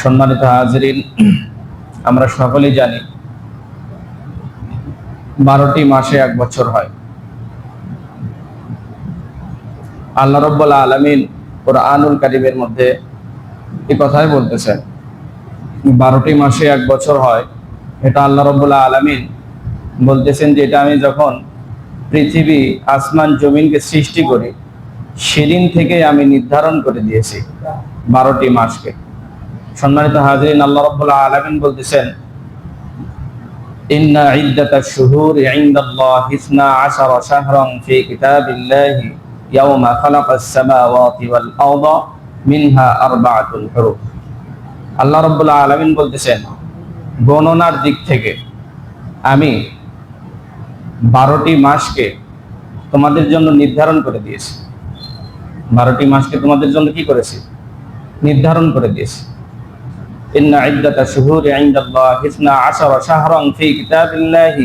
সম্মানিত হাজরিন, আমরা সকলেই জানি বারোটি মাসে এক বছর হয়। আল্লাহ রব্বুল আলমিন কোরআনুল কারিমের মধ্যে এই কথাই বলতেছেন, বারোটি মাসে এক বছর হয়। এটা আল্লাহ রব্বুল্লাহ আলমিন বলতেছেন যে এটা আমি যখন পৃথিবী, আসমান, জমিনকে সৃষ্টি করি, সেদিন থেকে আমি নির্ধারণ করে দিয়েছি বারোটি মাসকে। সম্মানিত হাজরিন আল্লাহ রব্বুল্লাহ আলমিন বলতেছেন إن عدة الشهور عند الله اثنا عشر شهرا في كتاب الله يوم خلق السماوات والأرض منها أربعة حروف আল্লাহ রব্বুল্লাহ আলমিন বলতেছেন গণনার দিক থেকে আমি বারোটি মাসকে তোমাদের জন্য নির্ধারণ করে দিয়েছি বারোটি মাসকে তোমাদের জন্য কি করেছি নির্ধারণ করে দিয়েছি إن عدة الشهور عند الله اثنا عشر شهرا في كتاب الله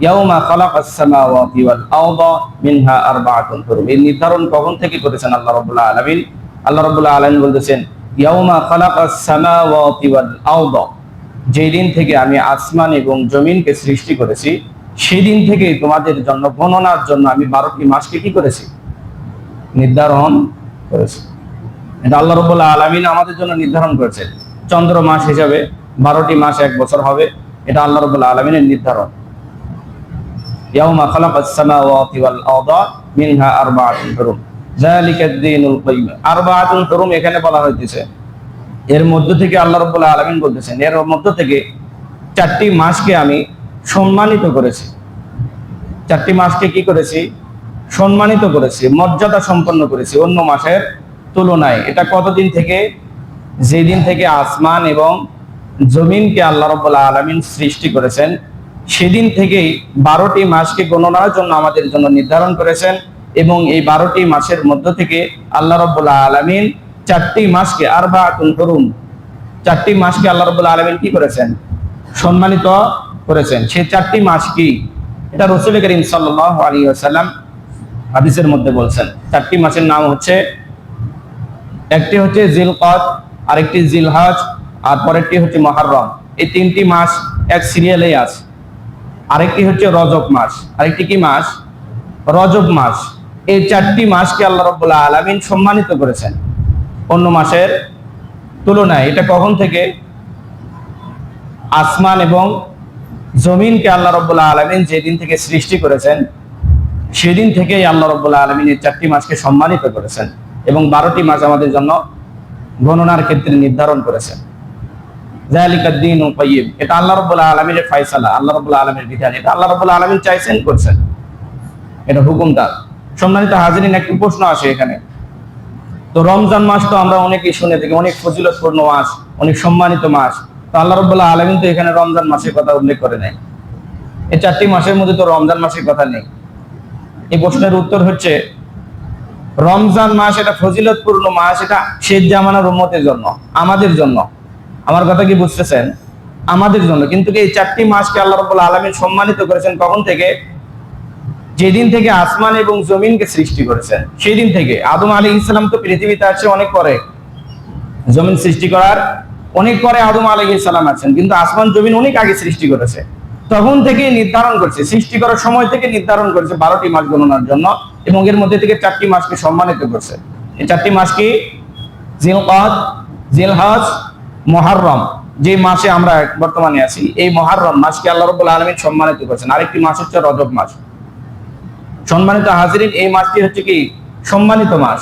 يوم خلق السماوات والأرض منها أربعة حرم এই নির্ধারণ কখন থেকে করেছেন আল্লাহ রাব্বুল আলামিন আল্লাহ রাব্বুল আলামিন বলতেছেন ইয়াউমা খালাকাস সামাওয়াতি ওয়াল আরদ যেই দিন থেকে আমি আসমান এবং জমিনকে সৃষ্টি করেছি সেই দিন থেকে তোমাদের জন্য গণনার জন্য আমি বারোটি মাসকে কি করেছি নির্ধারণ করেছি এটা আল্লাহ রব্বুল্লাহ আলমিন আমাদের জন্য নির্ধারণ করেছেন চন্দ্র মাস হিসাবে বারোটি মাস এক বছর হবে। এটা আল্লাহ রব্বুল্লাহ আলমিনের নির্ধারণ। বলা হইতেছে। এর থেকে আল্লাহ আলমিন এর মধ্য থেকে চারটি মাসকে আমি সম্মানিত করেছি। চারটি মাসকে কি করেছি? সম্মানিত করেছি, মর্যাদা সম্পন্ন করেছি অন্য মাসের তুলনায়। এটা কতদিন থেকে? যেদিন থেকে আসমান এবং জমিনকে আল্লাহ রব্বুল্লাহ আলমিন সৃষ্টি করেছেন, সেদিন থেকেই বারোটি মাসকে গণনার জন্য আমাদের জন্য নির্ধারণ করেছেন এবং এই বারোটি মাসের মধ্য থেকে আল্লাহ রব্বুল্লাহ আলমিন চারটি মাসকে আরবা করুন চারটি মাসকে আল্লাহ রব্বুল্লাহ আলমিন কি করেছেন? সম্মানিত করেছেন। সেই চারটি মাস কি? এটা রসুল করিম সাল্লাহ আলী হাদিসের মধ্যে বলছেন। চারটি মাসের নাম হচ্ছে, একটি হচ্ছে জিলকত আরেকটি জিলহাজ আর পরেরটি হচ্ছে মহারম। এই তিনটি মাস এক সিরিয়ালেই আছে। আরেকটি হচ্ছে রজব মাস। আরেকটি কি মাস? রজব মাস। এই চারটি মাসকে আল্লাহ রব্বুল্লাহ আলমিন সম্মানিত করেছেন। অন্য মাসের তুলনায় এটা কখন থেকে? আসমান এবং জমিনকে আল্লাহ রব্বুল্লাহ আলমিন যেদিন থেকে সৃষ্টি করেছেন, সেদিন থেকেই আল্লাহ রব্বুল্লাহ আলমিন এই চারটি মাসকে সম্মানিত করেছেন। এবং বারোটি মাস আমাদের জন্য গণনার ক্ষেত্রে নির্ধারণ করেছেন। এটা আল্লাহ ফাইসালা বিধান, এটা চাইছেন, করছেন। এটা একটি প্রশ্ন এখানে। তো রমজান তো আমরা অনেকেই শুনে থাকি, অনেক ফজিলতপূর্ণ অনেক সম্মানিত তো এখানে রমজান মাসের কথা উল্লেখ করে নেয় এই চারটি মাসের মধ্যে তো রমজান মাসের কথা নেই। এই প্রশ্নের উত্তর হচ্ছে রমজান মাস এটা ফজিলতপূর্ণ মাস, এটা শেষ জামানার উম্মতের জন্য, আমাদের জন্য। আমার কথা কি বুঝতেছেন? আমাদের জন্য। কিন্তু এই চারটি মাসকে আল্লাহ রব্বুল আলমিন সম্মানিত করেছেন কখন থেকে? যেদিন থেকে আসমান এবং জমিনকে সৃষ্টি করেছেন। সেই দিন থেকে। আদম আলী ইসলাম তো পৃথিবীতে আছে অনেক পরে। জমিন সৃষ্টি করার অনেক পরে আদম আলী ইসলাম আছেন। কিন্তু আসমান, জমিন অনেক আগে সৃষ্টি করেছে। তখন থেকে নির্ধারণ করছে সৃষ্টি করার সময় থেকে নির্ধারণ করেছে বারোটি মাস গণনার জন্য এবং এর মধ্যে থেকে চারটি মাসকে সম্মানিত করছে। এই চারটি মাস কি? মহারম। যে মাসে আমরা বর্তমানে আছি, এই মহারম মাসকে আল্লাহ রবুল্লা আলমিন সম্মানিত করেছেন। আরেকটি মাস হচ্ছে রজব মাস। সম্মানিত হাজিরিন, এই মাসটি হচ্ছে কি? সম্মানিত মাস।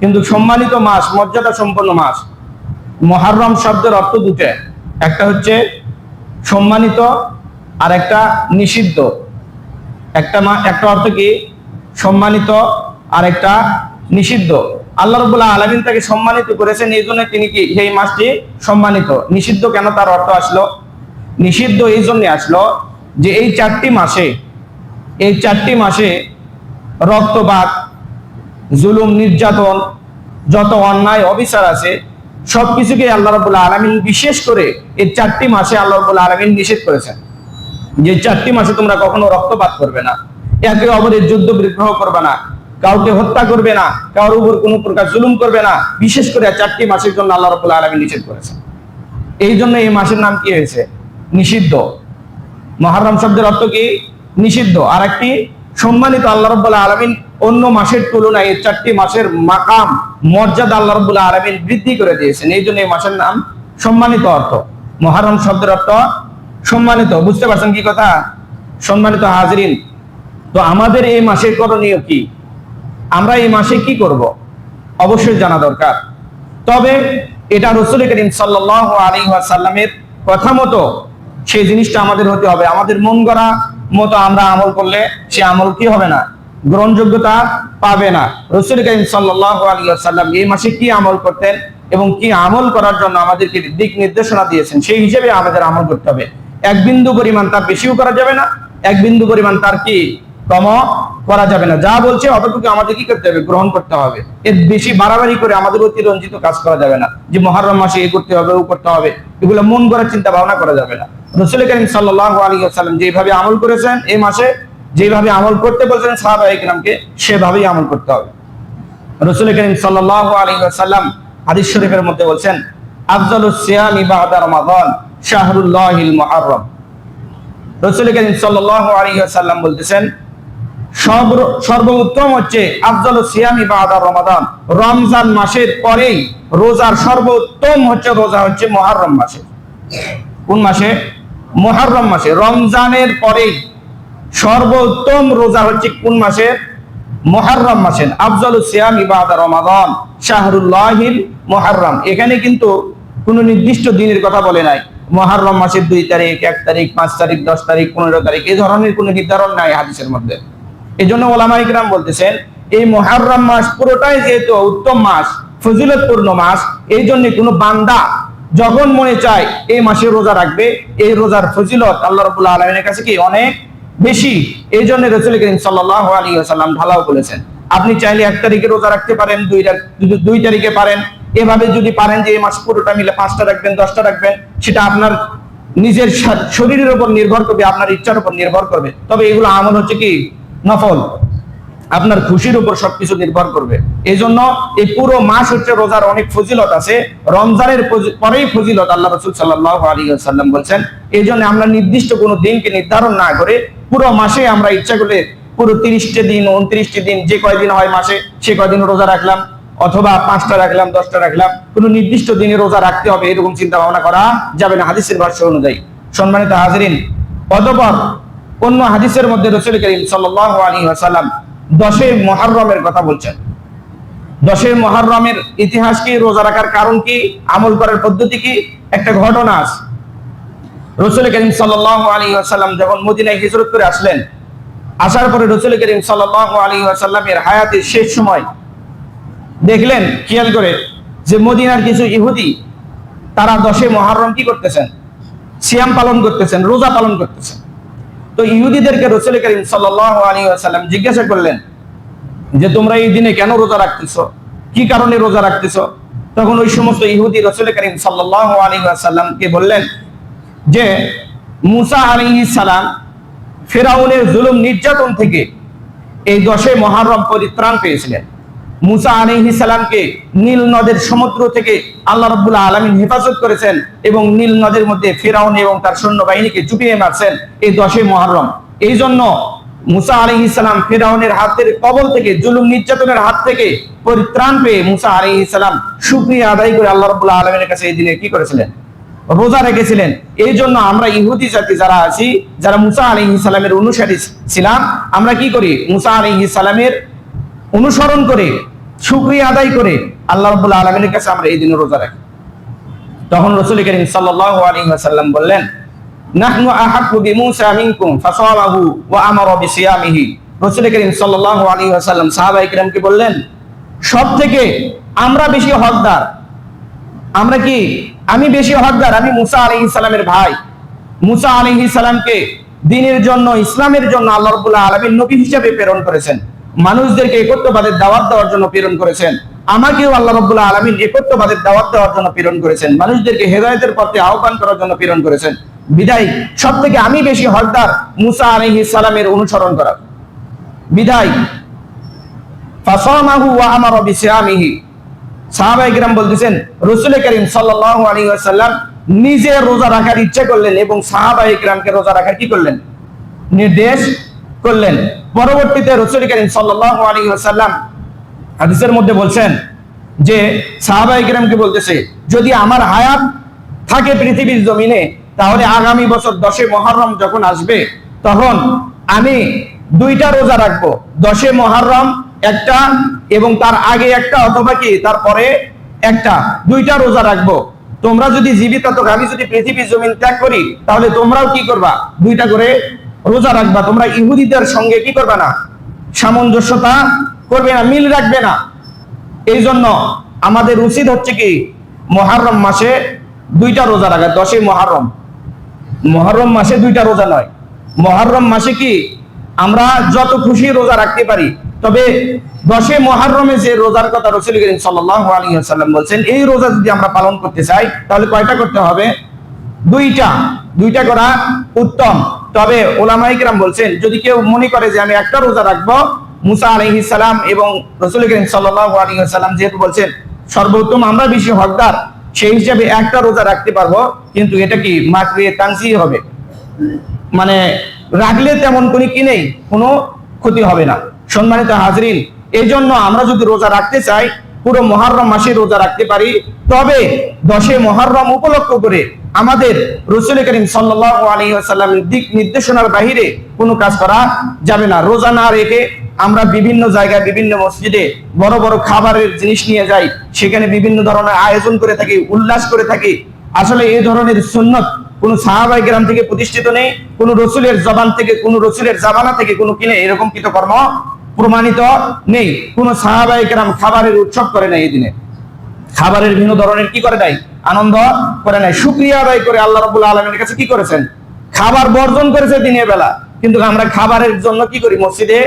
কিন্তু সম্মানিত মাস মর্যাদা সম্পন্ন মাস। মহারম শব্দের অর্থ দুটো। একটা হচ্ছে সম্মানিত আর একটা নিষিদ্ধ। একটা মা একটা অর্থ কি? সম্মানিত আর একটা নিষিদ্ধ। আল্লাহ রবুল্লাহ আলমিন তাকে সম্মানিত করেছেন, এই জন্য তিনি কি এই মাসটি সম্মানিত। নিষিদ্ধ কেন তার অর্থ আসলো? নিষিদ্ধ এই জন্য আসলো যে এই চারটি মাসে এই চারটি মাসে রক্তপাত, জুলুম, নির্যাতন, যত অন্যায়, অবিচার আছে সবকিছুকে আল্লাহ রবুল্লাহ আলমিন বিশেষ করে এই চারটি মাসে আল্লাহ রবুল্লাহ আলমিন নিষেধ করেছেন। যে চারটি মাসে তোমরা কখনো রক্তপাত করবে না। একে অপরের যুদ্ধ বিগ্রহ করবে না। কাউকে হত্যা করবে না। কারোর উপর কোনো প্রকার জুলুম করবে না। বিশেষ করে চারটি মাসের জন্য আল্লাহ রবুল্লাহ আলমিন নিষেধ করেছেন। এই জন্য এই মাসের নাম কি হয়েছে? নিষিদ্ধ। মহারম শব্দের অর্থ কি? নিষিদ্ধ। আর একটি সম্মানিত আল্লাহ রব্বুল্লাহ আলমিন অন্য মাসের তুলনায় এই চারটি মাসের মাকাম, মর্যাদা আল্লাহ রব্বুল্লাহ আলমিন বৃদ্ধি করে দিয়েছেন। এই জন্য এই মাসের নাম সম্মানিত অর্থ। মহারম শব্দের অর্থ সম্মানিত, বুঝতে পারছেন কি কথা? সম্মানিত হাজরিন, তো আমাদের এই মাসের করণীয় কি? আমরা এই মাসে কি করব? অবশ্যই জানা দরকার। তবে এটা রসুল করিম সাল্লাহ সাল্লামের কথা মতো সেই জিনিসটা আমাদের হতে হবে। আমাদের মন গড়া মতো আমরা আমল করলে সে আমল কি হবে না? গ্রহণযোগ্যতা পাবে না। রসুল করিম সাল্লাম এই মাসে কি আমল করতেন এবং কি আমল করার জন্য আমাদেরকে দিক নির্দেশনা দিয়েছেন, সেই হিসেবে আমাদের আমল করতে হবে। এক বিন্দু পরিমাণ তার বেশিও করা যাবে না, এক বিন্দু পরিমাণ তার কি? কম করা যাবে না। যা বলছে অতটুকু আমাদের কি করতে হবে, গ্রহণ করতে হবে। এর বেশি বাড়াবাড়ি করে আমাদের অতিরঞ্জিত কাজ করা যাবে না। যে মহারম মাসে এ করতে হবে, ও করতে হবে, এগুলো মন করার চিন্তা ভাবনা করা যাবে না। রসুল করিম সাল্লাহ আলী সাল্লাম যেভাবে আমল করেছেন এই মাসে, যেভাবে আমল করতে বলছেন সাহাবা সেভাবেই আমল করতে হবে। রসুল করিম সাল্লাহ আলী সাল্লাম হাদিস শরীফের মধ্যে বলছেন, আফজালুস সিয়াম ইবাদা রমাদান। শাহরুল্লাহিল মুহাররম। রসুল করিম সাল্লাহ আলী সাল্লাম বলতেছেন, সর্ব- সর্বোত্তম হচ্ছে আফজল সিয়ামি বাদা রমাদান। রমজান মাসের পরেই রোজার সর্বোত্তম হচ্ছে রোজা হচ্ছে মহারম মাসে। কোন মাসে? মহারম মাসে। রমজানের পরেই সর্বোত্তম রোজা হচ্ছে কোন মাসে? মহারম মাসের আফজল সিয়াম ইবাদা রমাদান, শাহরুল্লাহিল মহারম এখানে কিন্তু কোনো নির্দিষ্ট দিনের কথা বলে নাই। মহারম মাসের দুই তারিখ, এক তারিখ, পাঁচ তারিখ, দশ তারিখ, পনেরো তারিখ, এই ধরনের কোনো নির্ধারণ নাই হাদিসের মধ্যে। এই জন্য ওলামা ইকরাম বলতেছেন, এই মহারম মাস পুরোটাই যেহেতু উত্তম মাস, ফজিলতপূর্ণ মাস, এই জন্য কোনো বান্দা যখন মনে চায় এই মাসে রোজা রাখবে, এই রোজার ফজিলত আল্লাহ রবুল্লাহ আলমিনের কাছে কি অনেক বেশি? এই জন্য রসুল করিম সাল্লাহ আলী সাল্লাম ঢালাও বলেছেন, আপনি চাইলে এক তারিখে রোজা রাখতে পারেন দুই তারিখে পারেন এভাবে যদি পারেন যে এই মাস পুরোটা মিলে পাঁচটা রাখবেন, দশটা রাখবেন, সেটা আপনার নিজের শরীরের উপর নির্ভর করবে, আপনার ইচ্ছার উপর নির্ভর করবে। তবে এগুলো আমল হচ্ছে কি? নফল। আপনার খুশির উপর সবকিছু নির্ভর করবে। এই জন্য এই পুরো মাস হচ্ছে রোজার অনেক ফজিলত আছে। রমজানের পরেই ফজিলত আল্লাহ রসুল সাল্লাহ আলী সাল্লাম বলছেন এই জন্য আমরা নির্দিষ্ট কোনো দিনকে নির্ধারণ না করে পুরো মাসে আমরা ইচ্ছা করলে পুরো তিরিশটি দিন, উনত্রিশটি দিন, যে কয়দিন হয় মাসে, সে কয়দিন রোজা রাখলাম। অথবা পাঁচটা রাখলাম, দশটা রাখলাম, কোনো নির্দিষ্ট দিনে রোজা রাখতে হবে, এরকম চিন্তা ভাবনা করা যাবে না হাদিসের ভাষ্য অনুযায়ী। সম্মানিত হাজরিন, অতপর অন্য হাদিসের মধ্যে রসুল করিম সাল্লাহ দশে মহারমের কথা বলছেন। দশে মহারমের ইতিহাস কি, রোজা রাখার কারণ কি, আমল করার পদ্ধতি কি, একটা ঘটনা আছে। রসুল করিম সাল্লাহ আলী যখন মদিনায় হিজরত করে আসলেন, আসার পরে রসুল করিম সাল্লাহ আলী আসাল্লামের হায়াতের শেষ সময় দেখলেন খেয়াল করে যে মদিনার কিছু ইহুদি, তারা দশে মহারম কি করতেছেন? সিয়াম পালন করতেছেন, রোজা পালন করতেছেন। তো ইহুদিদেরকে রসুল করিম আসাল্লাম জিজ্ঞাসা করলেন যে, তোমরা এই দিনে কেন রোজা রাখতেছ? কি কারণে রোজা রাখতেছ? তখন ওই সমস্ত ইহুদি রসুল করিম সাল্লাহ আলী আসাল্লামকে বললেন যে, মুসা আলী সালাম ফেরাউনের জুলুম নির্যাতন থেকে এই দশে মহারম পরিত্রাণ পেয়েছিলেন। মুসা আলাইহিস সালামকে নীল নদের সমুদ্র থেকে আল্লাহ রাব্বুল আলামিন হেফাজত করেছেন এবং নীল নদের মধ্যে ফেরাউন এবং তার সৈন্যবাহিনীকে চুপিয়ে মারছেন এই দশে মহরম এই জন্য মুসা আলাইহিস সালাম ফেরাউনের হাতের কবল থেকে, জুলুম নির্যাতনের হাত থেকে পরিত্রাণ পেয়ে মুসা আলাইহিস সালাম শুকরিয়া আদায় করে আল্লাহ আলামিনের কাছে এই দিনে কি করেছিলেন? রোজা রেখেছিলেন। এই জন্য আমরা ইহুদি জাতি যারা আছি, যারা মুসা আলী সালামের অনুসারী ছিলাম, আমরা কি করি? মুসা আলী সালামের অনুসরণ করে শুক্রিয়া আদায় করে আল্লাহ রবুল্লা আলমিনের কাছে আমরা এই দিনে রোজা রাখি। তখন রসুল করিম সাল্লাম বললেন, নাহনু বিমূসা মিনকুম ফাসামাহু ওয়া আমারা করিম সাল্লাল্লাহু আলাইহি ওয়াসাল্লাম বললেন আমরা বেশি হকদার, আমরা কি, আমি বেশি হকদার, আমি মুসা আলী ইসলামের ভাই। মুসা আলী ইসলামকে দিনের জন্য, ইসলামের জন্য আল্লাহ রবুল্লাহ আলমী নবী হিসেবে প্রেরণ করেছেন। মানুষদেরকে একত্রবাদের দাওয়াত দেওয়ার জন্য প্রেরণ করেছেন। আমাকেও আল্লাহ রবুল্লাহ আলমিন একত্রবাদের দাওয়াত দেওয়ার জন্য প্রেরণ করেছেন। মানুষদেরকে হেদায়তের পথে আহ্বান করার জন্য প্রেরণ করেছেন। বিদায় সব থেকে আমি বেশি হকদার মুসা আলী ইসলামের অনুসরণ করার বিদায় নির্দেশ করলেন। পরবর্তীতে রসুল করিম সাল্লাল্লাহু আলাইহি ওয়াসাল্লাম হাদিসের মধ্যে বলছেন যে সাহাবা ইকরামকে বলতেছে, যদি আমার হায়াত থাকে পৃথিবীর জমিনে, তাহলে আগামী বছর দশে মহরম যখন আসবে, তখন আমি দুইটা রোজা রাখব। দশে মহরম একটা এবং তার আগে একটা অথবা কি, তারপরে একটা। দুইটা রোজা রাখব। তোমরা যদি জীবিত আমি যদি পৃথিবীর জমিন ত্যাগ করি, তাহলে তোমরাও কি করবা? দুইটা করে রোজা রাখবা, তোমরা ইহুদিদের সঙ্গে কি করবে না? সামঞ্জস্যতা করবে না, মিল রাখবে না। এই জন্য আমাদের উচিত হচ্ছে কি, মহারম মাসে দুইটা রোজা রাখা, দশই মহারম। মহরম মাসে দুইটা রোজা নয়। মহরম মাসে কি, আমরা যত খুশি রোজা রাখতে পারি, তবে দশে মহারমে যে রোজার কথা রসুল করিম ওয়াসাল্লাম বলছেন, এই রোজা যদি আমরা পালন করতে চাই, তাহলে কয়টা করতে হবে? দুইটা। দুইটা করা উত্তম। তবে ওলামাই কিরাম বলছেন, যদি কেউ মনে করে যে আমি একটা রোজা রাখব, মুসা আলাইহিস সালাম এবং রসুল করিম ওয়াসাল্লাম যেহেতু বলছেন, সর্বোত্তম আমরা বেশি হকদার, সেই হিসাবে একটা রোজা রাখতে পারব, কিন্তু এটা কি মাকড়ে তাংসি হবে? মানে রাখলে তেমন কোনো কি নেই, কোনো ক্ষতি হবে না। সম্মানিত হাজরিন এই জন্য আমরা যদি রোজা রাখতে চাই, পুরো মহারম মাসে রোজা রাখতে পারি, তবে দশে মহারম উপলক্ষ করে আমাদের রসুল করিম ওয়াসাল্লামের দিক নির্দেশনার বাহিরে কোনো কাজ করা যাবে না। রোজা না রেখে আমরা বিভিন্ন জায়গায়, বিভিন্ন মসজিদে বড় বড় খাবারের জিনিস নিয়ে যাই, সেখানে বিভিন্ন ধরনের আয়োজন করে থাকি, উল্লাস করে থাকি। আসলে এই ধরনের সুন্নত কোন সাহাবাই গ্রাম থেকে প্রতিষ্ঠিত নেই, কোন রসুলের জবান থেকে, কোন রসুলের জামানা থেকে কোনো কিনে এরকম কৃত কর্ম প্রমাণিত নেই। কোন সাহাবাই গ্রাম খাবারের উৎসব করে নাই এই দিনে। খাবারের বিভিন্ন ধরনের কি করে নাই? আনন্দ করে নাই সুক্রিয়া আদায় করে আল্লাহ রবুল আলমের কাছে কি করেছেন? খাবার বর্জন করেছে দিনের বেলা। কিন্তু আমরা খাবারের জন্য কি করি? মসজিদে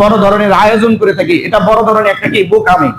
বড় ধরনের আয়োজন করে থাকি। এটা বড় ধরনের একটা কি? বোকামি।